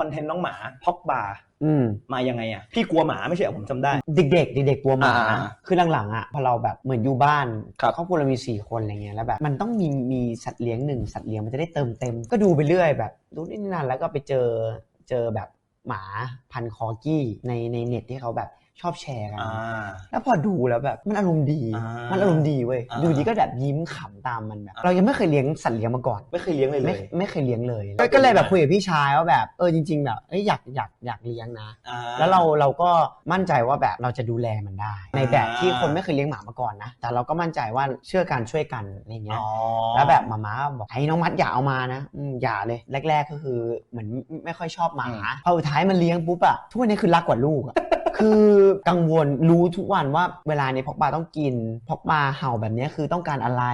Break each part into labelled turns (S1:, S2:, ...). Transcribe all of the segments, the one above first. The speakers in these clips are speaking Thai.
S1: คอนเทนต์น้องหมาพ็อกบาร์
S2: อืม
S1: มายังไงอะพี่กลัวหมาไม่ใช่เหรอผมจำได้
S2: เด็กๆเด็กๆกลัวหมา
S1: อ่า
S2: คือหลังๆอะพอเราแบบเหมือนอยู่บ้าน
S1: ครับ
S2: ครอบครัวเรามีสี่คนอะไรเงี้ยแล้วแบบมันต้องมีมีสัตว์เลี้ยงหนึ่งสัตว์เลี้ยงมันจะได้เติมเต็ม ก็ดูไปเรื่อยแบบดูนี่นานแล้วก็ไปเจอเจอแบบหมาพันธุ์คอร์กี้ในในเน็ตที่เขาแบบ ชอบแชร์กัน
S1: อ่า
S2: แล้วพอดูแล้วแบบมันอารมณ์ดี
S1: อ่ามั
S2: มันอารมณ์ดีเว้ย
S1: อ่า
S2: อยู่ดีก็แบบยิ้มขำตามมันแบบ
S1: อ่า
S2: เรายังไม่เคยเลี้ยงสัตว์เลี้ยงมาก่อน
S1: ไม่เคยเลี้ยงเลยเล
S2: ไม่
S1: ย
S2: ไม่เคยเลี้ยงเลย
S1: แล้ว
S2: ก็เลยแบบ
S1: เป็นไง
S2: คุยกับพี่ชายว่าแบบเออจริง ๆ แบบเอ้ยอยากอยากอยากเลี้ยงนะ
S1: อ่า
S2: แล้วเราเราก็มั่นใจว่าแบบเราจะดูแลมันได้ ในแบบ
S1: อ่า
S2: ที่คนไม่เคยเลี้ยงหมามาก่อนนะ แต่เราก็มั่นใจว่าเชื่อกันช่วยกันอะไรเงี้ย
S1: อ๋อ
S2: แล้วแบบมาม่าบอกไอ้น้องมัดอย่าเอามานะอืมอย่าเลยแรก ๆ ก็คือเหมือนไม่ค่อยชอบหมาพอสุดท้ายมันเลี้ยงปุ๊บอะทุกวันนี้คือรักกว่าลูกอะ คือกังวลรู้ทุกวันว่าเวลานี้พอกปาต้องกินพอกปาเห่าแบบนี้คือต้องการอะไร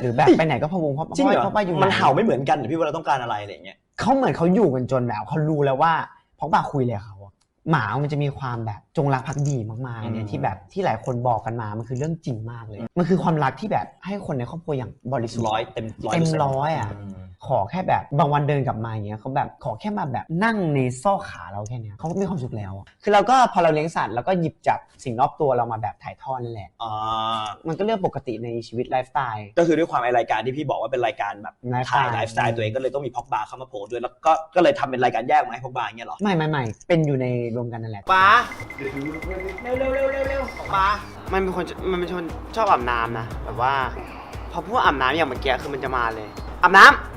S2: หรือแบบไปไหนก็พะวงเพราะ
S1: จริงเหรอ
S2: เพราะปาอยู่
S1: มัน
S2: ไห
S1: เห่าไม่เหมือนกันเหรอพี่ว่าเราต้องการอะไรอะไรอย่างเงี้ย
S2: เขาเหมือนเขาอยู่กันจนแบบเขารู้แล้วว่าพอกปาคุยเลยกับเขาอะหมา มันจะมีความแบบจงรักภักดีมากๆ
S1: อื
S2: เนี่
S1: ม
S2: ยที่แบบที่หลายคนบอกกันมา มันคือเรื่องจริงมากเลย มันคือความรักที่แบบให้คนในครอบครัวอย่างบริสุทธิ์
S1: ร้อยเต็มร้อย
S2: เต็ม
S1: ปร์ซ็นต์
S2: ร้อยอะ
S1: ม
S2: ขอแค่แบบบางวันเดินกลับมาอย่างเงี้ยเขาแบบขอแค่มาแบบนั่งในซอกขาเราแค่เนี้ยเขาก็มีความสุขแล้วอะคือเราก็พอเราเลี้ยงสัตว์เราก็หยิบจับสิ่งรอบตัวเรามาแบบถ่ายทอดนั่นแหละ
S1: อ่า
S2: มันก็เรื่องปกติในชีวิตไลฟ์สไตล์
S1: ก็คือด้วยความไอรายการที่พี่บอกว่าเป็นรายการแบบ
S2: ไลฟ์สไต
S1: ถ่าย
S2: ล์
S1: ไลฟ์สไตล์ตัวเองก็เลยต้องมีพ็อกบาร์เข้ามาโผล่ด้วยแล้วก็ก็เลยทำเป็นรายการแยกมาให้พ็อกบาร์อย่างเงี้ยเหรอ
S2: ไม่ไม่ไม่เป็นอยู่ในรวมกันนั่นแหละ
S3: ป้าเร็วเร็วเร็วเร็วเร็วป้ามันเป็นคนมันเป็นคนชอบอาบน้ำนะแบบว่า พอพูดอาบน้ำอย่างเมื่อกี้คือมันจะมาเลยอาบน้ำ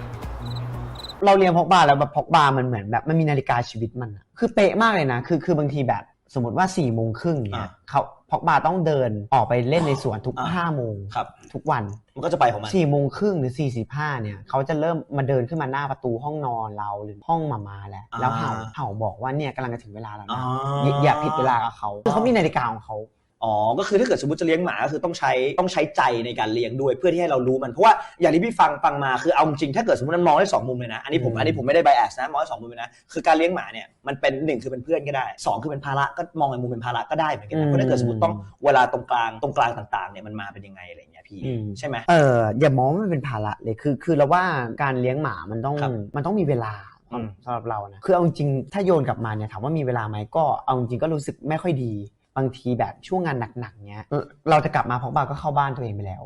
S2: เราเรียนพกบาร์แล้วแบบพกบาร์มันเหมือนแบบมันมีนาฬิกาชีวิตมันอะคือเป๊ะมากเลยนะ คือคือบางทีแบบสมมติว่า4ี่โมงครึ่งเนี่ย
S1: อ่า
S2: เขาพกบาร์ต้องเดินออกไปเล่นในสวนทุก
S1: อ่า
S2: ห้าโมง
S1: ครับ
S2: ทุกวัน
S1: มันก็จะไปของมัน
S2: สี่โมงครึ่งหรือสี่สิบห้าเนี่ยเขาจะเริ่มมาเดินขึ้นมาหน้าประตูห้องนอนเราหรือห้องหมามาแล้ว
S1: อ่า
S2: แล้วเห่าเห่าบอกว่าเนี่ยกำลังจะถึงเวลาแล้ว
S1: อ๋
S2: นะ
S1: อ
S2: อย่าอย่าผิดเวลากับเขาคือเขามีนาฬิกาของเขา
S1: อ๋อ ก็คือถ้าเกิดสมมติจะเลี้ยงหมาก็คือต้องใช้ต้องใช้ใจในการเลี้ยงด้วยเพื่อที่ให้เรารู้มัน เพราะว่าอย่างที่พี่ฟังฟังมาคือเอาจริงถ้าเกิดสมมติมันมองได้สองมุมเลยนะอันนี้ผม
S2: อืม
S1: อันนี้ผมไม่ได้ไบแอสนะมองได้สองมุมเลยนะคือการเลี้ยงหมาเนี่ยมันเป็นหนึ่งคือเป็นเพื่อนก็ได้สองคือเป็นภาระก็มองในมุมเป็นภาระก็ได้เหมือนกันนะเพราะถ้าเกิดสมมติต้องเวลาตรงกลางตรงกลางต่างๆเนี่ยมันมาเป็นยังไงอะไรอย่างเงี้ยพี่
S2: อืม
S1: ใช่ไหม
S2: เอออย่ามองว่ามันเป็นภาระเลยคือ คือเราว่าการเลี้ยงหมามันต้อง
S1: ครับ
S2: มันต้องมีเวลา
S1: อืม
S2: สำหรับเรานะคือเอาจริงๆถ้าโยนกลับมาเนี่ยถามว่ามีเวลาไหมก็เอาจริงๆก็รู้สึกไม่ค่อยดี บางทีแบบช่วงงานหนักๆเนี้ยเออเราจะกลับมาเพราะบาก็เข้าบ้านตัวเองไปแล้ว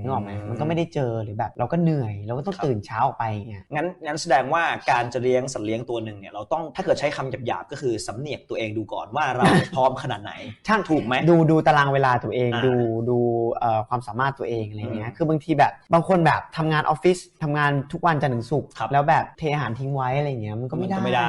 S2: นึกออกไหมมันก็ไม่ได้เจอหรือแบบเราก็เหนื่อยเราก็ต้อง
S1: ครับ
S2: ตื่นเช้าออกไปเงี้ย
S1: งั้นงั้นแสดงว่าการจะเลี้ยงสัตว์เลี้ยงตัวหนึ่งเนี่ยเราต้องถ้าเกิดใช้คำหยาบๆก็คือสำเนียกตัวเองดูก่อนว่าเราพร้อมขนาดไหน
S2: ช่าง
S1: ถูกไหม
S2: ดูดูตารางเวลาตัวเอง
S1: อ่า
S2: ดูดูเอ่อความสามารถตัวเองอะไรเงี้ย
S1: อืม
S2: คือบางทีแบบบางคนแบบทำงานออฟฟิศทำงานทุกวันจันทร์ถึงศุกร์
S1: ครับ
S2: แล้วแบบเทอาหารทิ้งไว้อะไรเงี้ยมันก็ไม่ได้
S1: นไม่ได้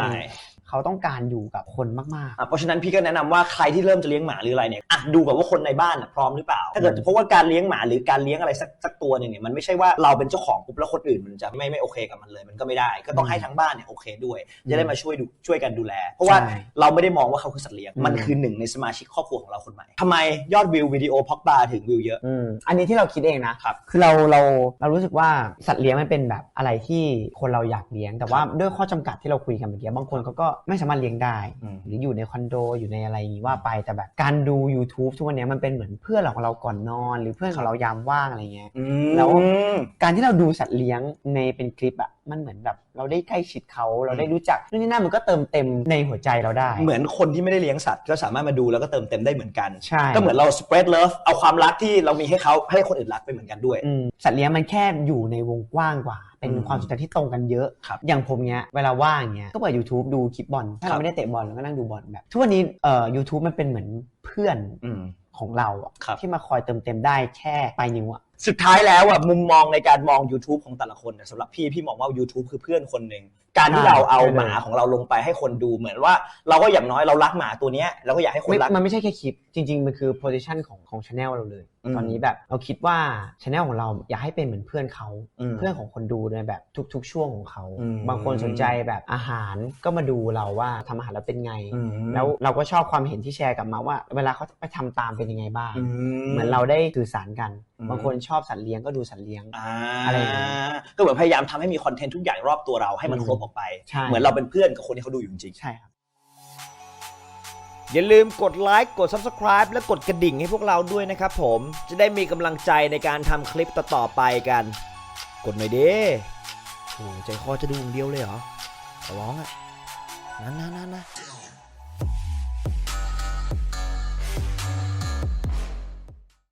S2: เขาต้องการอยู่กับคนมาก
S1: อะเพราะฉะนั้นพี่ก็แนะนำว่าใครที่เริ่มจะเลี้ยงหมาหรืออะไรเนี่ยอะดูก่อนว่าคนในบ้านน่ะพร้อมหรือเปล่า ถ้าเกิดเพราะว่าการเลี้ยงหมาหรือการเลี้ยงอะไรสักสักตัวหนึ่งเนี่ยมันไม่ใช่ว่าเราเป็นเจ้าของปุ๊บแล้วคนอื่นมันจะไม่ไม่โอเคกับมันเลย มันก็ไม่ได้ ก็ต้องให้ทั้งบ้านเนี่ยโอเคด้วย จะได้มาช่วยดูช่วยกันดูแล เพราะว่า
S2: ใช่
S1: เราไม่ได้มองว่าเขาคือสัตว์เลี้ยง
S2: อืม
S1: มันคือหนึ่งในสมาชิกครอบครัวของเราคนใหม่ทำไมยอดวิววิดีโอพ็อกบาร์ถึงวิวเยอะ
S2: ๆอืมอันนี้ที่เราคิดเองนะครับคือเราเราเรารู้สึกว่าสัตว์เลี้ยงมันเป็นแบบอะไรที่คนเราอยากเลี้ยง แต่ว่าด้วยข้อจำกัดที่เราคุยกันเมื่อกี้บางคนเขาก็ไม่สามารถเลี้ยงได้
S1: อืม
S2: หรืออยู่ในคอนโดอยู่ในอะไรอย่างนี้ว่าไปแต่แบบการดู YouTube ทุกวันนี้มันเป็นเหมือนเพื่อนของเราก่อนนอน หรือเพื่อนของเรายามว่างอะไรเงี้ยแล้วการที่เราดูสัตว์เลี้ยงในเป็นคลิปอะ มันเหมือนแบบเราได้ใกล้ชิดเขาเราได้รู้จักนู่นนี่นั่นมันก็เติมเต็มในหัวใจเราได้
S1: เหมือนคนที่ไม่ได้เลี้ยงสัตว์ก็สามารถมาดูแล้วก็เติมเต็มได้เหมือนกัน
S2: ใช่
S1: ก็เหมือนเรา spread love เอาความรักที่เรามีให้เขาให้คนอื่นรักไปเหมือนกันด้วย
S2: อืมสัตว์เลี้ยงมันแค่อยู่ในวงกว้างกว่า เป็น
S1: อืม
S2: ความสนใจที่ตรงกันเยอะ
S1: ครับ
S2: อย่างผมเนี้ยเวลาว่างเนี้ยก็เปิด YouTube ดูคลิปบอลถ้า
S1: ครั
S2: เรา
S1: บ
S2: ไม่ได้เตะบอลเราก็นั่งดูบอลแบบทุกวันนี้เอ่อ YouTube มันเป็นเหมือนเพื่อน
S1: อืม
S2: ของเราอะ
S1: ครับ
S2: ที่มาคอยเติมเต็มได้แค่ปลายนิ้วอะ
S1: สุดท้ายแล้วอะมุมมองในการมอง YouTube ของแต่ละคนน่ะสำหรับพี่พี่มองว่า YouTube คือเพื่อนคนหนึ่ง การที่
S2: ใช่
S1: เราเอา
S2: ใช่เลย
S1: หมาของเราลงไปให้คนดูเหมือนว่า เราก็อย่างน้อยเรารักหมาตัวเนี้ยเราก็อยากให้คน
S2: ไม่
S1: รัก
S2: มันไม่ใช่แค่คลิป จริง ๆ มันคือ position ของของช anel เราเลย
S1: อืม
S2: ตอนนี้แบบเราคิดว่าช anel ของเราอยากให้เป็นเหมือนเพื่อนเขา
S1: อืม
S2: เพื่อนของคนดูในแบบทุก ๆ ช่วงของเขา
S1: อืม
S2: บางคนสนใจแบบอาหารก็มาดูเราว่าทำอาหารแล้วเป็นไง
S1: อืม
S2: แล้วเราก็ชอบความเห็นที่แชร์กลับมาว่า เวลาเขาไปทำตามเป็นยังไงบ้าง
S1: อื
S2: เหมือนเราได้สื่อสารกัน
S1: อืม
S2: บางคนชอบสัตว์เลี้ยงก็ดูสัตว์เลี้ยง
S1: อ่า
S2: อะไรอย่างเงี้ย
S1: ก็เหมือนพยายามทำให้มีคอนเทนต์ทุกอย่างรอบตัวเราให้มัน
S2: อืม
S1: ครบออกไป
S2: ใช่
S1: เหมือนเราเป็นเพื่อนกับคนที่เขาดูอยู่จริง
S2: ใช่ครับ
S3: อย่าลืมกดไลค์กด Subscribe และกดกระดิ่งให้พวกเราด้วยนะครับผมจะได้มีกำลังใจในการทำคลิปต่อๆไปกัน กดหน่อยดิโอ้ใจคอจะดูอย่างเดียวเลยเหรอขอร้องอะ
S1: นั่นนั่นนั่น